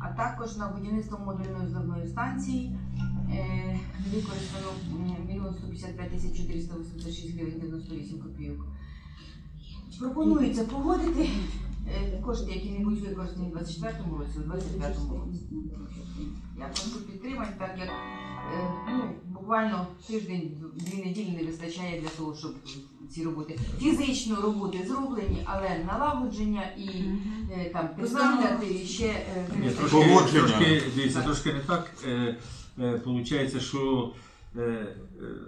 а також на будівництво модульної зливної станції е, використано м, 1 155 тисяч 486 гривень 98 копійок. Пропонується погодити е, кошти, які не будуть використані у 2024 році, у 2025 році. Я прошу підтримати, так як е, ну, буквально тиждень, дві неділі не вистачає для того, щоб ці роботи фізично роботи зроблені, але налагодження і е, там підставляти і ще е, Ні, трошки. Погодження. трошки, дивіться, трошки не так. Е, е, Получається, що е, е,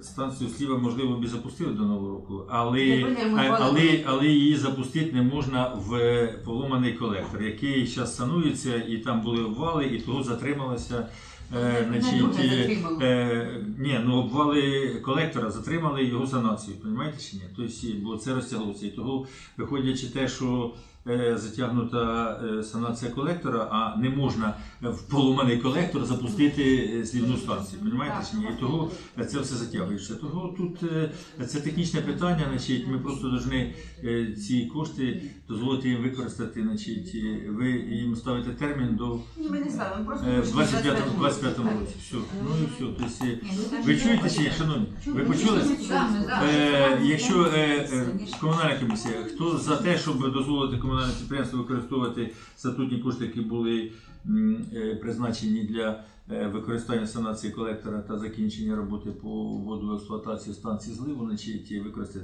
станцію сліва, можливо, б і запустили до Нового року, але, Тепер не а- але, але її запустити не можна в поломаний колектор, який зараз санується, і там були обвали, і того затрималося. Е, значить, е, е, ні, ну обвали колектора затримали його санацію, розумієте чи ні? Тобто, бо це розтяглося. І того, виходячи те, що е, затягнута е, санація колектора, а не можна в поломаний колектор запустити е, станцію. Розумієте чи ні? І того е, це все затягується. Того тут е, це технічне питання, значить, ми просто повинні е, ці кошти дозволити їм використати. Значить, ви їм ставите термін до Ні, ми не ставимо, просто е, в пишемо 25 25-му. році. Все. Ну і все. Тобто, е, ви чуєте чи ні, шановні? Ви почули? Е, якщо е, е, комунальна комісія, хто за те, щоб дозволити комунальне підприємство використовувати статутні кошти, які були м, е, призначені для е, використання санації колектора та закінчення роботи по воду експлуатації станції зливу, значить використати